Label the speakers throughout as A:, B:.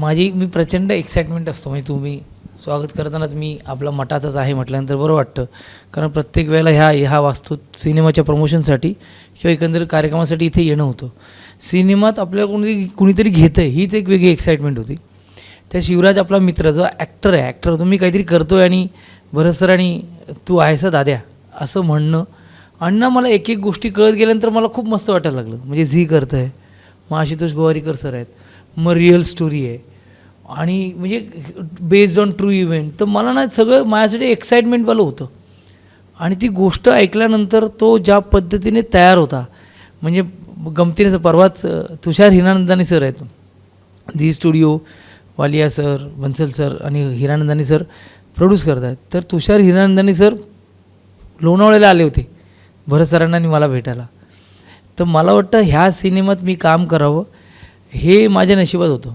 A: माझी मी प्रचंड एक्साइटमेंट असतो. म्हणजे तुम्ही स्वागत करतानाच मी आपला मठाचाच आहे म्हटल्यानंतर बरं वाटतं. कारण प्रत्येक वेळेला ह्या ह्या वास्तू सिनेमाच्या प्रमोशनसाठी किंवा एकंदर कार्यक्रमासाठी इथे येणं होतं. सिनेमात आपल्याला कोणी कुणीतरी घेतं आहे हीच एक वेगळी एक्साइटमेंट होती. त्या शिवराज आपला मित्र जो ॲक्टर आहे ॲक्टर होतो मी काहीतरी करतो आहे आणि बरं सर आणि तू आहेस दाद्या असं म्हणणं. आणि ना मला एक एक गोष्टी कळत गेल्यानंतर मला खूप मस्त वाटायला लागलं. म्हणजे झी करतं आहे मग आशुतोष गोवारीकर सर आहेत. मग रिअल स्टोरी आहे. आणि म्हणजे बेस्ड ऑन ट्रू इव्हेंट तर मला ना सगळं माझ्यासाठी एक्साइटमेंटवालं होतं. आणि ती गोष्ट ऐकल्यानंतर तो ज्या पद्धतीने तयार होता म्हणजे गमतीने परवाच तुषार हिरानंदानी सर आहेत. Zee studio Walia sir Bansal sir आणि हिरानंदानी सर प्रोड्यूस करत आहेत तर तुषार हिरानंदानी सर लोणावळ्याला आले होते भरत सरांना आणि मला भेटायला. तर मला वाटतं ह्या सिनेमात मी काम करावं. हे माझ्या नशिबात होतं.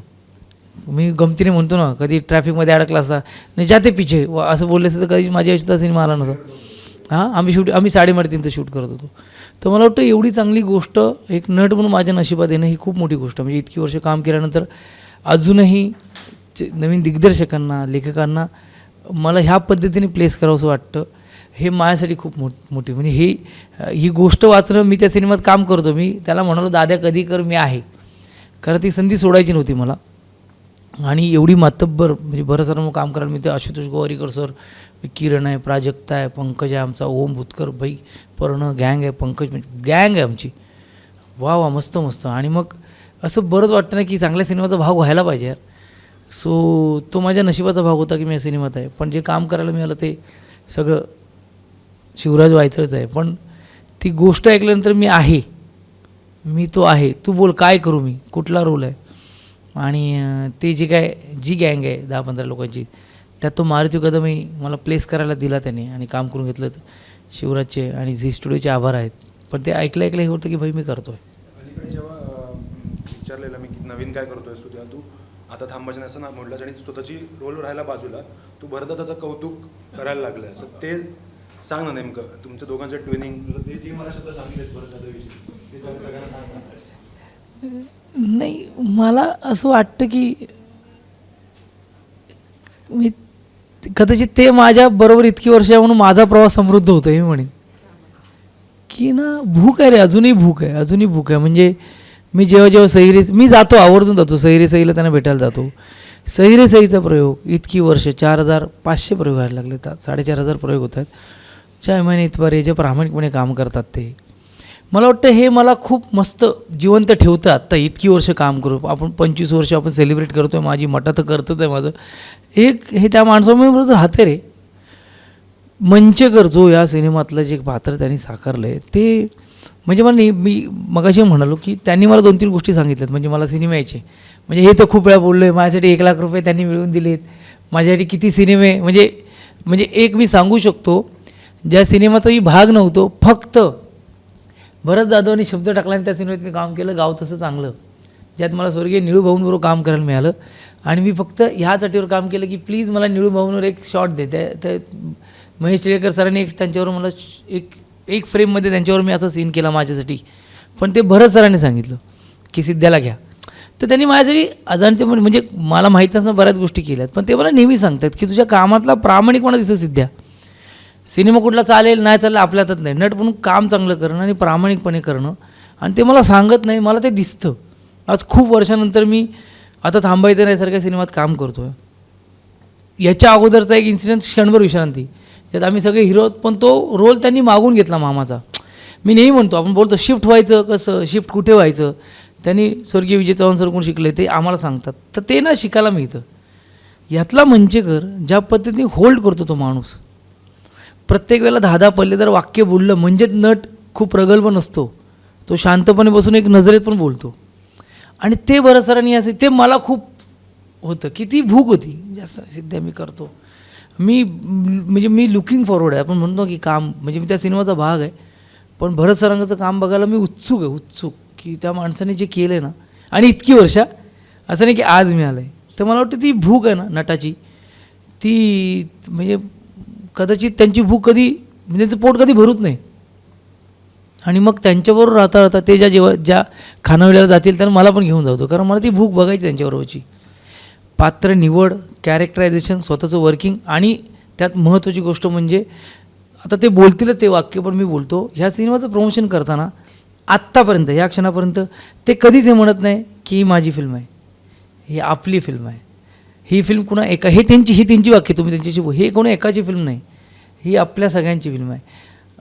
A: मी गमतीने म्हणतो ना कधी ट्रॅफिकमध्ये अडकला असता नाही जाते पिछे. व असं बोलले असतं तर कधी माझ्या आयुष्यात सिनेमा आला नव्हता. हां आम्ही शूट आम्ही साडेमाडतींचं शूट करत होतो. तर मला वाटतं एवढी चांगली गोष्ट एक नट म्हणून माझ्या नशिबात येणं ही खूप मोठी गोष्ट. म्हणजे इतकी वर्ष काम केल्यानंतर अजूनही नवीन दिग्दर्शकांना लेखकांना मला ह्या पद्धतीने प्लेस करावं असं वाटतं. हे माझ्यासाठी खूप मोठ मोठी. म्हणजे ही ही गोष्ट वाचणं मी त्या सिनेमात काम करतो. मी त्याला म्हणालो दाद्या कधी कर मी आहे. कारण ती संधी सोडायची नव्हती मला. आणि एवढी मातब्बर म्हणजे बरं सर मग काम करायला मी ते आशुतोष गोवारीकर सर किरण आहे प्राजक्ता आहे पंकज आहे आमचा ओम भूतकर भाई पर्ण गँग आहे पंकज म्हणजे गँग आहे आमची. वा वा मस्त मस्त. आणि मग असं बरंच वाटतं ना की चांगल्या सिनेमाचा भाग व्हायला पाहिजे यार. सो तो माझ्या नशिबाचा भाग होता की मी या सिनेमात आहे. पण जे काम करायला मिळालं ते सगळं शिवराज वायचळचं आहे. पण ती गोष्ट ऐकल्यानंतर मी आहे. मी तो आहे तू बोल काय करू मी? कुठला रोल आहे? आणि ते जी काय जी गँग आहे दहा पंधरा लोकांची त्यात तो मारुती कदमही मला प्लेस करायला दिला त्याने आणि काम करून घेतलं शिवराजचे आणि झी स्टुडिओचे आभार आहेत. पण ते ऐकलं ऐकलं हे होतं की भाई मी करतो आहे
B: जेव्हा विचारलेलं मी की नवीन काय करतोय तू तू आता थांबायचं असं ना? म्हटलं आणि स्वतःची रोल राहायला बाजूला. तू भरदाचं कौतुक करायला लागलं असं ते सांग ना नेमकं. तुमच्या दोघांचं ट्विनिंग ते जी मला शब्द सांगितलेत भरदाविषयी ते सगळं सगळ्यांना सांग ना.
A: नाही मला असं वाटतं की मी कदाचित ते माझ्या बरोबर इतकी वर्ष आहे म्हणून माझा प्रवास समृद्ध होतो हे मी म्हणेन. की ना भूक आहे रे अजूनही भूक आहे अजूनही भूक आहे. म्हणजे मी जेव्हा जेव्हा सहिरे मी जातो आवर्जून जातो. सहिरे सईला त्यांना भेटायला जातो. सहिरे सईचा प्रयोग इतकी वर्ष चार हजार पाचशे प्रयोग व्हायला लागले. तर साडेचार हजार प्रयोग होत आहेत. ज्या इमानितवारे जे प्रामाणिकपणे काम करतात ते. मला वाटतं हे मला खूप मस्त जिवंत ठेवतं आत्ता. इतकी वर्ष काम करू. आपण पंचवीस वर्ष आपण सेलिब्रेट करतो आहे माझी मटा तर करतच आहे माझं. एक हे त्या माणसामुळे बरोबर राहते रे. मंचेकर जो या सिनेमातलं जे पात्र त्यांनी साकारलं आहे ते म्हणजे मला नेह- मी मगाशी म्हणालो की त्यांनी मला दोन तीन गोष्टी सांगितल्यात. म्हणजे मला सिनेमा यायचे. म्हणजे हे तर खूप वेळा बोललो आहे माझ्यासाठी एक लाख रुपये त्यांनी मिळवून दिलेत. माझ्यासाठी किती सिनेमे म्हणजे म्हणजे एक मी सांगू शकतो ज्या सिनेमाचाही भाग नव्हतो फक्त भरत जाधवनी शब्द टाकला आणि त्या सिनेमात मी काम केलं गाव तसं चांगलं. ज्यात मला स्वर्गीय निळू भाऊंबरोबर काम करायला मिळालं. आणि मी फक्त ह्याच अटीवर काम केलं की प्लीज मला निळू भाऊंवर एक शॉट दे. त्या त्या महेश टिळेकर सरांनी एक त्यांच्यावर मला श- एक एक फ्रेममध्ये त्यांच्यावर मी असा सीन केला माझ्यासाठी. पण ते भरत सरांनी सांगितलं की सिद्ध्याला घ्या. तर त्यांनी माझ्यासाठी अजाणते म्हणजे, म्हणजे मला माहीत नसणं बऱ्याच गोष्टी केल्यात. पण ते मला नेहमी सांगतात की तुझ्या कामातला प्रामाणिकपणा दिसतो सिद्ध्या सिनेमा कुठला चालेल नाही चालेल आपल्या हातात नाही. नट म्हणून काम चांगलं करणं आणि प्रामाणिकपणे करणं. आणि ते मला सांगत नाही मला ते दिसतं. आज खूप वर्षानंतर मी आता थांबायचं नाही सारख्या सिनेमात काम करतो आहे याच्या अगोदरचा एक इन्सिडेंट क्षणभर विश्रांती. त्यात आम्ही सगळे हिरो आहोत, पण तो रोल त्यांनी मागून घेतला मामाचा. मी नेहमी म्हणतो आपण बोलतो शिफ्ट व्हायचं कसं? शिफ्ट कुठे व्हायचं? त्यांनी स्वर्गीय विजय चव्हाण सर कोण शिकले ते आम्हाला सांगतात. तर ते ना शिकायला मिळतं. यातला म्हणजे कर ज्या पद्धतीने होल्ड करतो तो माणूस प्रत्येक वेळेला दहा दहा पल्लेदार वाक्य बोललं. म्हणजेच नट खूप प्रगल्भ नसतो. तो शांतपणे बसून एक नजरेत पण बोलतो. आणि ते बरं सरांनी असे ते मला खूप होतं. की ती भूक होती. जास्त सिद्ध्या मी करतो. मी म्हणजे मी लुकिंग फॉरवर्ड आहे. आपण म्हणतो की काम म्हणजे मी त्या सिनेमाचा भाग आहे. पण भरत सरांचं काम बघायला मी उत्सुक आहे. उत्सुक की त्या माणसाने जे केलं आहे ना आणि इतकी वर्ष असं नाही की आज मिळालं आहे तर मला वाटतं ती भूक आहे ना नटाची. ती म्हणजे कदाचित त्यांची भूक कधी म्हणजे त्यांचं पोट कधी भरूच नाही. आणि मग त्यांच्याबरोबर राहता राहता ते ज्या जेव्हा ज्या खानावळीला जातील त्यांना मला पण घेऊन जातो कारण मला ती भूक बघायची त्यांच्याबरोबरची. पात्र निवड कॅरेक्टरायझेशन स्वतःचं वर्किंग आणि त्यात महत्त्वाची गोष्ट म्हणजे आता ते बोलतीलच ते वाक्य पण मी बोलतो ह्या सिनेमाचं प्रमोशन करताना आत्तापर्यंत या क्षणापर्यंत ते कधीच हे म्हणत नाही की ही माझी फिल्म आहे. ही आपली फिल्म आहे. ही फिल्म कुणा एका हे त्यांची ही त्यांची वाक्य तुम्ही त्यांच्याशी हे कोणा एकाची फिल्म नाही. ही आपल्या सगळ्यांची फिल्म आहे.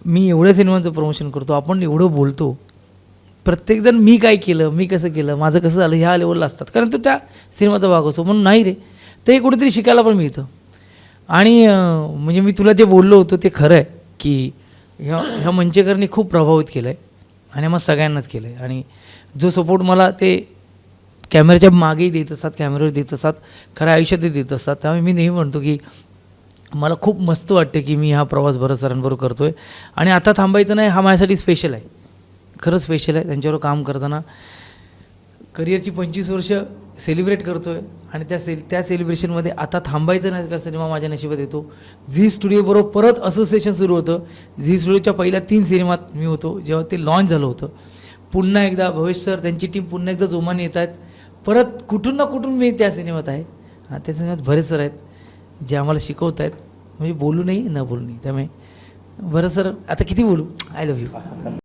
A: मी एवढ्या सिनेमांचं प्रमोशन करतो. आपण एवढं बोलतो. प्रत्येकजण मी काय केलं मी कसं केलं माझं कसं झालं ह्या लेवलला असतात. कारण तो त्या सिनेमाचा भाग असतो. म्हणून नाही रे. ते कुठेतरी शिकायला पण मिळतं. आणि म्हणजे मी तुला जे बोललो होतो ते खरं आहे की ह्या ह्या मंचेकरनी खूप प्रभावित केलं आहे आणि मग सगळ्यांनाच केलं आहे आणि जो सपोर्ट मला ते कॅमेऱ्याच्या मागेही देत असतात कॅमेऱ्यावर देत असतात खऱ्या आयुष्यातही देत असतात. त्यामुळे मी नेहमी म्हणतो की मला खूप मस्त वाटते की मी हा प्रवास भरत सरांबरोबर करतो आहे आणि आता थांबायचं नाही हा माझ्यासाठी स्पेशल आहे. खरंच स्पेशल आहे. त्यांच्यावर काम करताना करिअरची पंचवीस वर्ष सेलिब्रेट करतो आहे आणि त्या सेल त्या सेलिब्रेशनमध्ये आता थांबायचं नाही का सिनेमा माझ्या नशिबात येतो. झी स्टुडिओबरोबर परत असोसिएशन सुरू होतं. झी स्टुडिओच्या पहिल्या तीन सिनेमात मी होतो जेव्हा ते लॉन्च झालं होतं. पुन्हा एकदा भवेश सर त्यांची टीम पुन्हा एकदा जोमाने येत आहेत. परत कुठून ना कुठून मी त्या सिनेमात आहे. हा, त्या सिनेमात बरेच सर आहेत जे आम्हाला शिकवत आहेत म्हणजे बोलू नाही न बोलू नाही. त्यामुळे बरं सर आता किती बोलू? I love you